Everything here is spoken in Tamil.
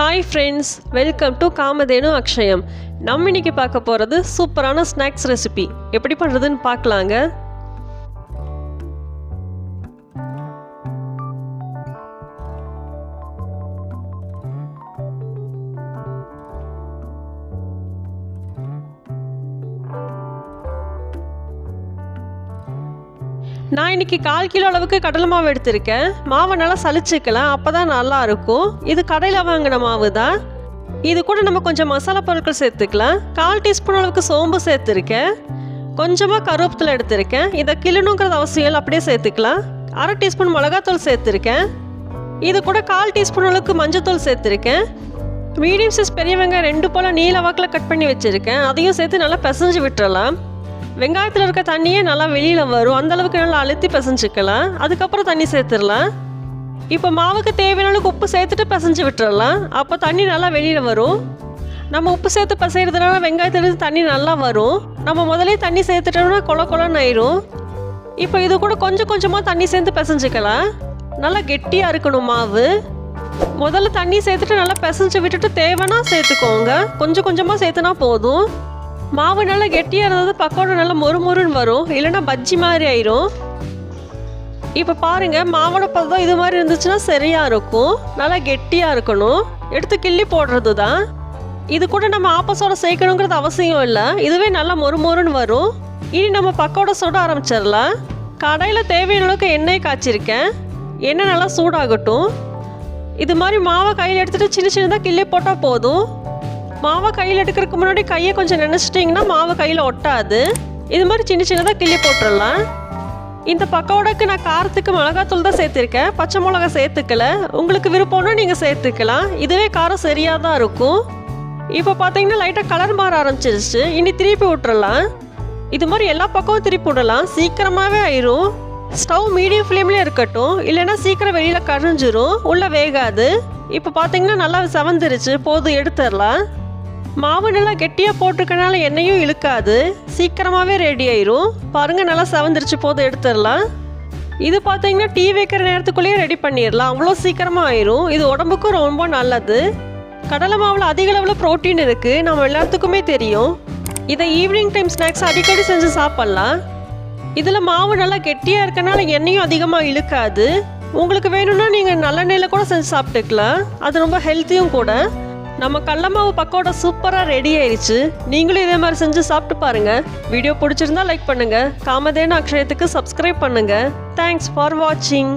Hi friends welcome to Kamadhenu Akshayam நம்ம இன்னைக்கு பார்க்க போகிறது சூப்பரான ஸ்நாக்ஸ் ரெசிபி எப்படி பண்ணுறதுன்னு பார்க்கலாங்க. நான் இன்னைக்கு கால் கிலோ அளவுக்கு கடலை மாவு எடுத்திருக்கேன். மாவை நல்லா சளிச்சுக்கலாம். அப்போ தான் நல்லா இருக்கும். இது கடையில் வாங்கின மாவு தான். இது கூட நம்ம கொஞ்சம் மசாலா பொருட்கள் சேர்த்துக்கலாம். கால் டீஸ்பூன் அளவுக்கு சோம்பு சேர்த்துருக்கேன். கொஞ்சமாக கருவேப்பிலை எடுத்திருக்கேன். இதை கிளணுங்கிறது அவசியம் இல்லை. அப்படியே சேர்த்துக்கலாம். அரை டீஸ்பூன் மிளகாத்தூள் சேர்த்துருக்கேன். இது கூட கால் டீஸ்பூன் அளவுக்கு மஞ்சத்தூள் சேர்த்துருக்கேன். மீடியம் சைஸ் பெரிய வெங்காயம் ரெண்டு போல் நீல வாக்கில் கட் பண்ணி வச்சுருக்கேன். அதையும் சேர்த்து நல்லா பிசைஞ்சு விட்டுறலாம். வெங்காயத்தில் இருக்க தண்ணியே நல்லா வெளியில் வரும். அந்த அளவுக்கு நல்லா அழுத்தி பிசைஞ்சிக்கலாம். அதுக்கப்புறம் தண்ணி சேர்த்துடலாம். இப்போ மாவுக்கு தேவையான அளவுக்கு உப்பு சேர்த்துட்டு பிசைஞ்சு விட்டுறலாம். அப்போ தண்ணி நல்லா வெளியில் வரும். நம்ம உப்பு சேர்த்து பிசைகிறதுனால வெங்காயத்துலேருந்து தண்ணி நல்லா வரும். நம்ம முதலே தண்ணி சேர்த்துட்டோம்னா கொல கொலன்னு ஆயிரும். இப்போ இது கூட கொஞ்சம் கொஞ்சமாக தண்ணி சேர்த்து பிசைஞ்சிக்கலாம். நல்லா கெட்டியாக இருக்கணும் மாவு. முதல்ல தண்ணி சேர்த்துட்டு நல்லா பிசைஞ்சு விட்டுட்டு தேவைன்னா சேர்த்துக்கோங்க. கொஞ்சம் கொஞ்சமாக சேர்த்துனா போதும். மாவு நல்லா கெட்டியாக இருந்தது பக்கோடா நல்லா மொறு மொறுன்னு வரும். இல்லைன்னா பஜ்ஜி மாதிரி ஆயிரும். இப்போ பாருங்கள் மாவோட பதம் இது மாதிரி இருந்துச்சுன்னா சரியாக இருக்கும். நல்லா கெட்டியாக இருக்கணும். எடுத்து கிள்ளி போடுறது தான் இது கூட நம்ம ஆப்பசோட சேர்க்கணுங்கிறது அவசியம் இல்லை. இதுவே நல்லா மொறு மொறுன்னு வரும். இனி நம்ம பக்கோடா சுட ஆரம்பிச்சிடலாம். கடையில் தேவையான அளவுக்கு எண்ணெய் காய்ச்சிருக்கேன். எண்ணெய் நல்லா சூடாகட்டும். இது மாதிரி மாவை கையில் எடுத்துகிட்டு சின்ன சின்னதாக கிள்ளி போட்டால் போதும். மாவை கையில் எடுக்கிறதுக்கு முன்னாடி கையை கொஞ்சம் நினச்சிட்டிங்கன்னா மாவு கையில் ஒட்டாது. இது மாதிரி சின்ன சின்னதாக கிள்ளி போட்டுடலாம். இந்த பக்கோடாக்கு நான் காரத்துக்கு மிளகாத்தூள் தான் சேர்த்துருக்கேன். பச்சை மிளகா சேர்த்துக்கல. உங்களுக்கு விருப்பம்னா நீங்கள் சேர்த்துக்கலாம். இதுவே காரம் சரியாக தான் இருக்கும். இப்போ பார்த்தீங்கன்னா லைட்டாக கலர் மாற ஆரம்பிச்சிருச்சு. இனி திருப்பி விட்டுறலாம் இது மாதிரி எல்லா பக்கமும் திருப்பி விடலாம். சீக்கிரமாகவே ஆயிரும். ஸ்டவ் மீடியம் ஃப்ளேம்லேயே இருக்கட்டும். இல்லைன்னா சீக்கிரம் வெளியில் கரைஞ்சிரும். உள்ளே வேகாது. இப்போ பார்த்தீங்கன்னா நல்லா செவந்துருச்சு. போதும் எடுத்துடலாம். மாவு நல்லா கெட்டியாக போட்டிருக்கனால எண்ணெயும் இழுக்காது. சீக்கிரமாகவே ரெடி ஆயிரும். பாருங்கள் நல்லா செவந்துருச்சு. போது எடுத்துடலாம். இது பார்த்தீங்கன்னா டீ வைக்கிற நேரத்துக்குள்ளேயே ரெடி பண்ணிடலாம். அவ்வளோ சீக்கிரமாக ஆயிரும். இது உடம்புக்கும் ரொம்ப நல்லது. கடலை மாவில் அதிக அளவில் ப்ரோட்டீன் இருக்குது நம்ம எல்லாத்துக்குமே தெரியும். இதை ஈவினிங் டைம் ஸ்நாக்ஸ் அடிக்கடி செஞ்சு சாப்பிட்லாம். இதில் மாவு நல்லா கெட்டியாக இருக்கனால எண்ணெயும் அதிகமாக இழுக்காது. உங்களுக்கு வேணும்னா நீங்கள் நல்லெண்ணெயில் கூட செஞ்சு சாப்பிட்டுக்கலாம். அது ரொம்ப ஹெல்த்தியும் கூட. நம்ம கடலமாவு பக்கோட பக்கோடா சூப்பராக ரெடி ஆயிடுச்சு நீங்களும் இதே மாதிரி செஞ்சு சாப்பிட்டு பாருங்க. வீடியோ பிடிச்சிருந்தா லைக் பண்ணுங்க. காமதேன அக்ஷயத்துக்கு சப்ஸ்கிரைப் பண்ணுங்க. தேங்க்ஸ் ஃபார் வாட்சிங்